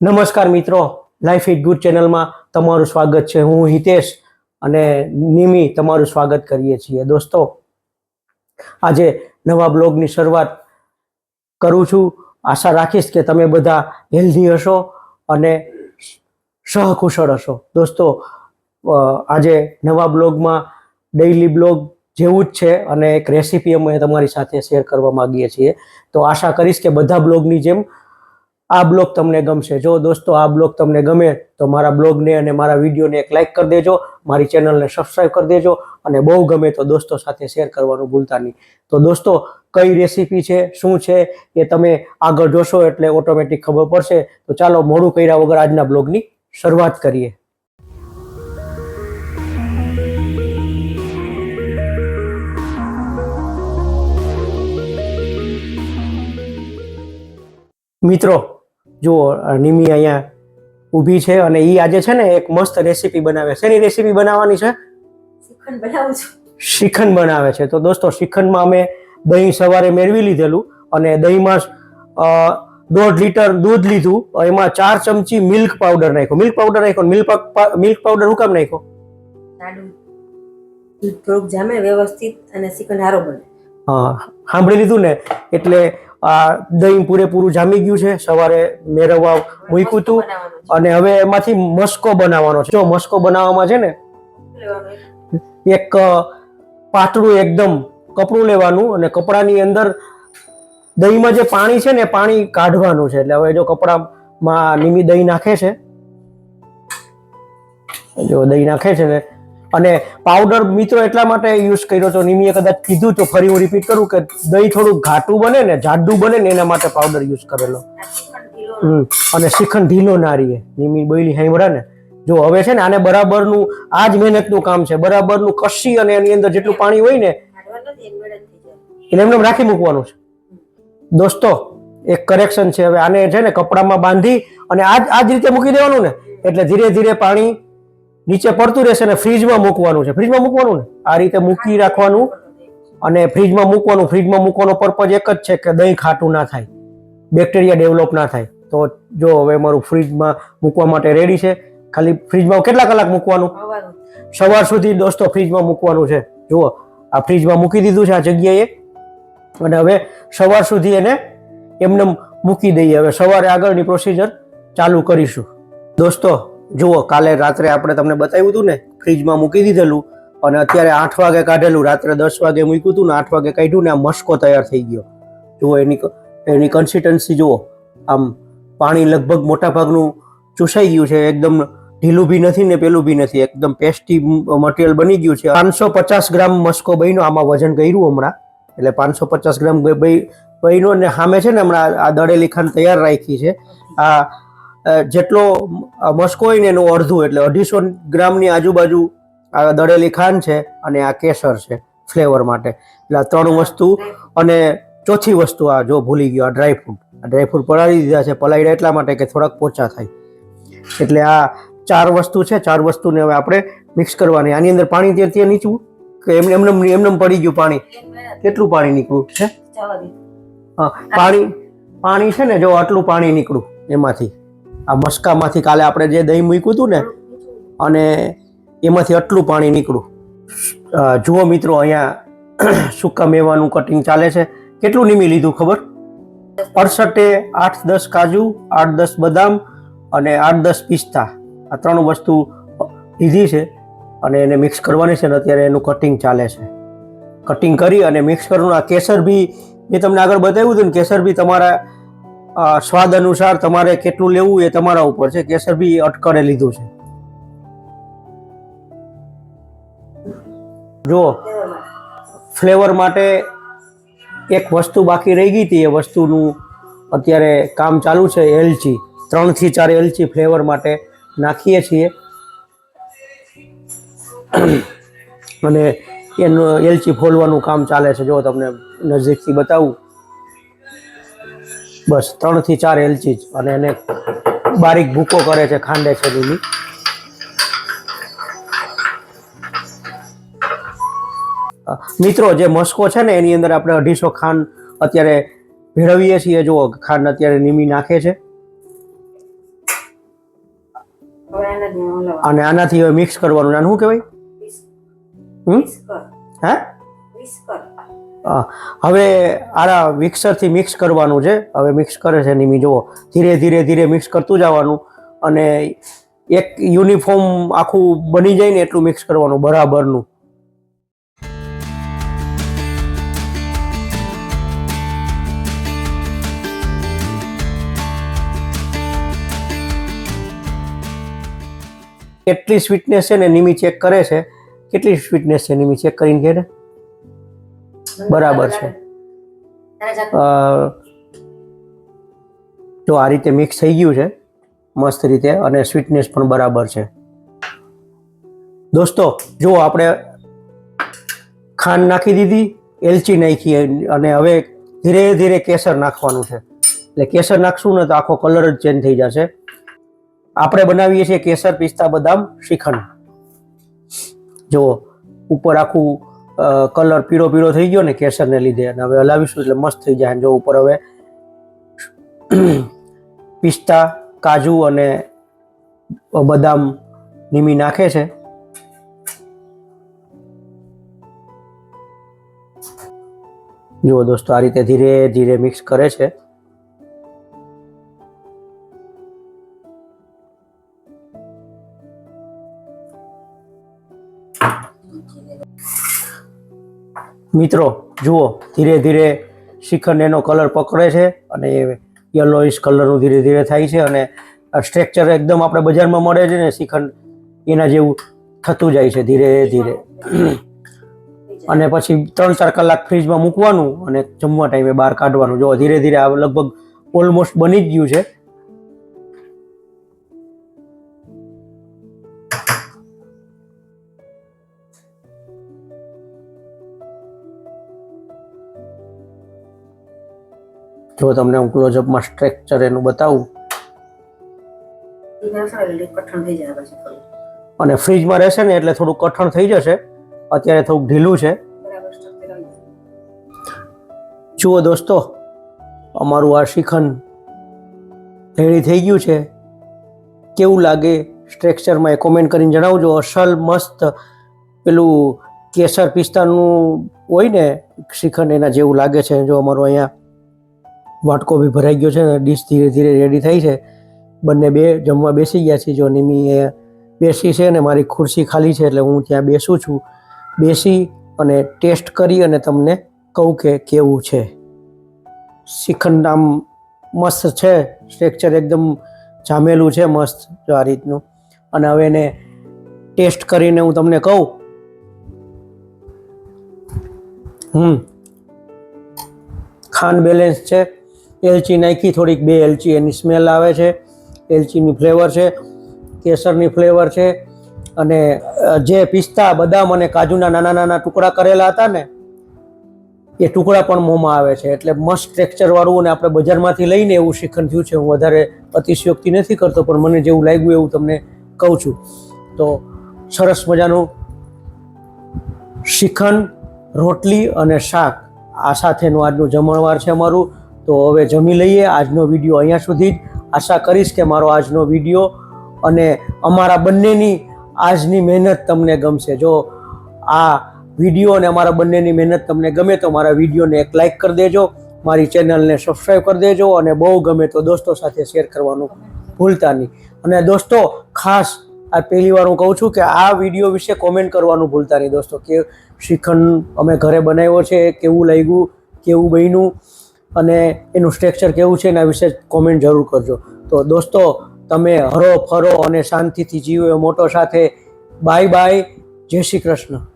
નમસ્કાર મિત્રો life it good ચેનલમાં તમારું સ્વાગત છે. હું હિતેશ અને નિમી તમારું સ્વાગત કરીએ છીએ. દોસ્તો, આજે નવા બ્લોગની શરૂઆત કરું છું. આશા રાખીશ કે તમે બધા હેલ્ધી હશો અને સહકુશળ હશો. દોસ્તો આજે નવા બ્લોગમાં ડેઈલી બ્લોગ જેવું જ છે અને એક રેસીપી અમે તમારી સાથે શેર કરવા માગીએ છીએ. તો આશા કરીશ કે બધા બ્લોગની જેમ આ બ્લોગ તમને ગમશે. જો દોસ્તો, આ બ્લોગ તમને ગમે તો મારા બ્લોગને અને મારા વિડીયોને એક લાઈક કરી દેજો, મારી ચેનલને સબસ્ક્રાઈબ કરી દેજો અને બહુ ગમે તો દોસ્તો સાથે શેર કરવાનું ભૂલતા નહીં. તો દોસ્તો, કઈ રેસીપી છે, શું છે, એ તમે આગળ જોશો એટલે ઓટોમેટિક ખબર પડશે. તો ચાલો, મોડું કર્યા વગર આજના બ્લોગની શરૂઆત કરીએ. મિત્રો જુઓ નિમી અહીંયા ઊભી છે અને એ આજે છે ને એક મસ્ત રેસીપી બનાવે એની રેસીપી બનાવવાની છે? શ્રીખંડ બનાવું છું. શ્રીખંડ બનાવે છે. તો દોસ્તો શ્રીખંડમાં અમે દહીં સવારે મેળવી લીધેલું અને દહીંમાં દોઢ લીટર દૂધ લીધું. એમાં ચાર ચમચી મિલ્ક પાવડર નાખ્યો. મિલ્ક પાવડર નાખ્યો મિલ્ક મિલ્ક પાવડર હું કામ નાખ્યો? થોડુંક જામે વ્યવસ્થિત અને શ્રીખંડ સારો બને. હા. સાંભળી લીધું ને? એટલે આ દહીં પૂરેપૂરું જામી ગયું છે. સવારે મેળવવા મૂક્યું હતું અને હવે એમાંથી મસ્કો બનાવવાનો છે. જો મસ્કો બનાવવામાં છે ને એક. પાતળું એકદમ કપડું લેવાનું અને કપડાની અંદર દહીંમાં જે પાણી છે ને પાણી કાઢવાનું છે. એટલે હવે જો કપડામાં નિમી દહીં નાખે છે. જો દહીં નાખે છે ને અને પાવડર મિત્રો એટલા માટે યુઝ કર્યો તો નિમીએ કદાચ કીધું તો ફરી હું રિપીટ કરું કે દહીં થોડું ઘાટું બને ને, જાડું બને ને, એના માટે પાવડર યુઝ કરેલો. અને શ્રીખંડ ઢીલો ના રહીએ નિમી બોયલી સાંભળે ને? જો હવે છે ને આને બરાબરનું આ જ મહેનતનું કામ છે. બરાબરનું કશી અને એની અંદર જેટલું પાણી હોય ને, એને એમને રાખી મૂકવાનું છે. દોસ્તો, એક કરેક્શન છે. હવે આને છે ને કપડામાં બાંધી અને આ આ જ રીતે મૂકી દેવાનું ને. એટલે ધીરે ધીરે પાણી નીચે પડતું રહેશે ને ફ્રીજમાં મૂકવાનું છે. ફ્રીજમાં મૂકવાનું ને? આ રીતે મૂકી રાખવાનું અને ફ્રીજમાં મૂકવાનું ફ્રીજમાં મૂકવાનો પર્પઝ એક જ છે કે દહીં ખાટું ના થાય. બેક્ટેરિયા ડેવલપ ના થાય. તો જો હવે મારું ફ્રીજમાં મૂકવા માટે રેડી છે ખાલી ફ્રીજમાં કેટલા કલાક મૂકવાનું? સવાર સુધી દોસ્તો ફ્રીજમાં મૂકવાનું છે. જુઓ આ ફ્રીજમાં મૂકી દીધું છે આ જગ્યાએ. અને હવે સવાર સુધી એને એમને મૂકી દઈએ. હવે સવારે આગળની પ્રોસિજર ચાલુ કરીશું. દોસ્તો જુઓ, કાલે રાત્રે આપણે તમને બતાવ્યું હતું ને, ફ્રીજમાં મૂકી દીધેલું અને અત્યારે આઠ વાગે કાઢેલું, રાત્રે દસ વાગે મૂક્યું હતું ને, આઠ વાગે કાઢ્યું ને, આ મસ્કો તૈયાર થઈ ગયો. જુઓ, એની એની કન્સિસ્ટન્સી જુઓ. આમ પાણી લગભગ મોટા ભાગનું ચૂસાઈ ગયું છે, એકદમ ઢીલું બી નથી ને પેલું બી નથી, એકદમ પેસ્ટી મટીરિયલ બની ગયું છે. પાંચસો પચાસ ગ્રામ મસ્કો બન્યો, આમાં વજન કર્યું હમણાં. એટલે પાંચસો પચાસ ગ્રામ બન્યો ને, સામે છે ને હમણાં આ દળેલી ખાંડ તૈયાર રાખી છે. આ જેટલો મસ્કો હોય ને એનું અડધું એટલે અઢીસો ગ્રામની આજુબાજુ આ દળેલી ખાંડ છે અને આ કેસર છે ફ્લેવર માટે. એટલે આ ત્રણ વસ્તુ અને ચોથી વસ્તુ આ જો ભૂલી ગયો આ ડ્રાયફ્રૂટ આ ડ્રાયફ્રૂટ પલાળી દીધા છે પલાળ્યા એટલા માટે કે થોડાક પોચા થાય. એટલે આ ચાર વસ્તુ છે ચાર વસ્તુને હવે આપણે મિક્સ કરવાની. આની અંદર પાણી ત્યાં ત્યાં નીચું કે એમને એમને એમને પડી ગયું પાણી. કેટલું પાણી નીકળ્યું છે? હા, પાણી પાણી છે ને જો આટલું પાણી નીકળું એમાંથી. આ મસ્કામાંથી કાલે આપણે જે દહીં મૂક્યું હતું ને, અને એમાંથી આટલું પાણી નીકળ્યું. જુઓ મિત્રો, અહીંયા સૂકા મેવાનું કટિંગ ચાલે છે. કેટલું નીમી લીધું ખબર? અડસઠે આઠ દસ કાજુ, આઠ દસ બદામ અને આઠ દસ પિસ્તા. આ ત્રણ વસ્તુ લીધી છે અને એને મિક્સ કરવાની છે ને અત્યારે એનું કટિંગ ચાલે છે. કટિંગ કરી અને મિક્સ કરવાનું. આ કેસર બી મેં તમને આગળ બતાવ્યું હતું ને, કેસર બી તમારા સ્વાદ અનુસાર તમારે કેટલું લેવું એ તમારા ઉપર છે. કેસર બી અટકળે લીધું છે. જો ફ્લેવર માટે એક વસ્તુ બાકી રહી ગઈ હતી. એ વસ્તુનું અત્યારે કામ ચાલુ છે એલચી. ત્રણથી ચાર એલચી ફ્લેવર માટે નાખીએ છીએ. અને એનું એલચી ફોલવાનું કામ ચાલે છે. જો તમને નજીકથી બતાવું બસ ત્રણથી ચાર એલચી જ. અને એને બારીક ભૂકો કરે છે ખાંડે છે લીલી મિત્રો જે મસ્કો છે ને એની અંદર આપણે અઢીસો ખાંડ અત્યારે ભેળવીએ છીએ. જો ખાંડ અત્યારે નીમી નાખે છે. અને આનાથી હવે મિક્સ કરવાનું. શું કહેવાય. હા. હવે આરા મિક્સરથી મિક્સ કરવાનું છે. હવે મિક્સ કરે છે નિમી, જુઓ. ધીરે ધીરે ધીરે મિક્સ કરતું જવાનું અને એક યુનિફોર્મ આખું બની જાય ને એટલું મિક્સ કરવાનું, બરાબરનું. કેટલી સ્વીટનેસ છે ને નિમી ચેક કરે છે? કેટલી સ્વીટનેસ છે નિમી ચેક કરીને ને બરાબર છે. જો આ રીતે મિક્સ થઈ ગયું છે, મસ્ત રીતે અને સ્વીટનેસ પણ બરાબર છે. દોસ્તો, જો આપણે ખાંડ નાખી દીધી, એલચી નાખી અને હવે ધીરે ધીરે કેસર નાખવાનું છે. એટલે કેસર નાખશું ને તો આખો કલર જ ચેન્જ થઈ જશે. આપણે બનાવીએ છીએ કેસર પિસ્તા બદામ શ્રીખંડ. જુઓ ઉપર આખું કલર પીળો પીળો થઈ ગયો ને કેસરને લીધે. અને હવે હલાવીશું એટલે મસ્ત થઈ જાય. જો ઉપર હવે પિસ્તા, કાજુ અને બદામ નીમી નાખે છે. જુઓ દોસ્તો, આ રીતે ધીરે ધીરે મિક્સ કરે છે. મિત્રો, જુઓ, ધીરે ધીરે શ્રીખંડ એનો કલર પકડે છે અને યલોઇશ કલરનું ધીરે ધીરે થાય છે અને સ્ટ્રક્ચર એકદમ આપણે બજારમાં મળે છે ને શ્રીખંડ એના જેવું થતું જાય છે ધીરે ધીરે. અને પછી ત્રણ ચાર કલાક ફ્રીજમાં મૂકવાનું અને જમવા ટાઈમે બહાર કાઢવાનું. જો ધીરે ધીરે આ લગભગ ઓલમોસ્ટ બની જ ગયું છે. જો તમને હું ક્લોઝઅપમાં સ્ટ્રક્ચર એનું બતાવું. અને ફ્રીજમાં રહેશે ને એટલે થોડું કઠણ થઈ જશે. અત્યારે થોડુંક ઢીલું છે. જુઓ દોસ્તો અમારું આ શ્રીખંડ રેડી થઈ ગયું છે. કેવું લાગે સ્ટ્રેક્ચરમાં એ કોમેન્ટ કરીને જણાવજો. અસલ મસ્ત પેલું કેસર પિસ્તાનું હોય ને શ્રીખંડ એના જેવું લાગે છે. જો અમારું અહીંયા વાટકો બી ભરાઈ ગયો છે અને ડીશ ધીરે ધીરે રેડી થઈ છે. બંને બે જમવા બેસી ગયા છે. જો નિમી એ બેસી છે અને મારી ખુરશી ખાલી છે એટલે હું ત્યાં બેસું છું. બેસી અને ટેસ્ટ કરી અને તમને કહું કે કેવું છે. શ્રીખંડ આમ મસ્ત છે. સ્ટ્રક્ચર એકદમ જામેલું છે મસ્ત જો આ રીતનું. અને હવે એને ટેસ્ટ કરીને હું તમને કહું. હમ. ખાંડ બેલેન્સ છે. એલચી નાખી, થોડીક બે એલચી એની સ્મેલ આવે છે. એલચીની ફ્લેવર છે, કેસરની ફ્લેવર છે અને જે પિસ્તા, બદામ અને કાજુના નાના નાના ટુકડા કરેલા હતા ને, એ ટુકડા પણ મોંમાં આવે છે. એટલે મસ્ત ટેક્સચરવાળું અને આપણે બજારમાંથી લઈને એવું શિખંડ થયું છે. હું વધારે અતિશયોક્તિ નથી કરતો, પણ મને જેવું લાગ્યું એવું તમને કહું છું. તો સરસ મજાનું શ્રીખંડ રોટલી અને શાક આ સાથેનું આજનું જમણવાર છે અમારું. તો હવે જમી લઈએ આજનો વીડિયો અહીંયા સુધી જ. આશા કરીશ કે મારો આજનો વીડિયો અને અમારા બંનેની આજની મહેનત તમને ગમશે. જો આ વીડિયો અને અમારા બંનેની મહેનત તમને ગમે તો મારા વિડીયોને એક લાઈક કરી દેજો, મારી ચેનલને સબસ્ક્રાઈબ કરી દેજો અને બહુ ગમે તો દોસ્તો સાથે શેર કરવાનું ભૂલતા નહીં. અને દોસ્તો, ખાસ આ પહેલી વાર હું કહું છું કે આ વીડિયો વિશે કોમેન્ટ કરવાનું ભૂલતા નહીં દોસ્તો. કે શ્રીખંડ અમે ઘરે બનાવ્યો છે, કેવું લાગ્યું, કેવું બન્યું અને એનું સ્ટ્રક્ચર કેવું છે એના વિશે કોમેન્ટ જરૂર કરજો. તો દોસ્તો, તમે હરો ફરો અને શાંતિથી જીવો એ મોટો સાથે. બાય બાય જય શ્રી કૃષ્ણ.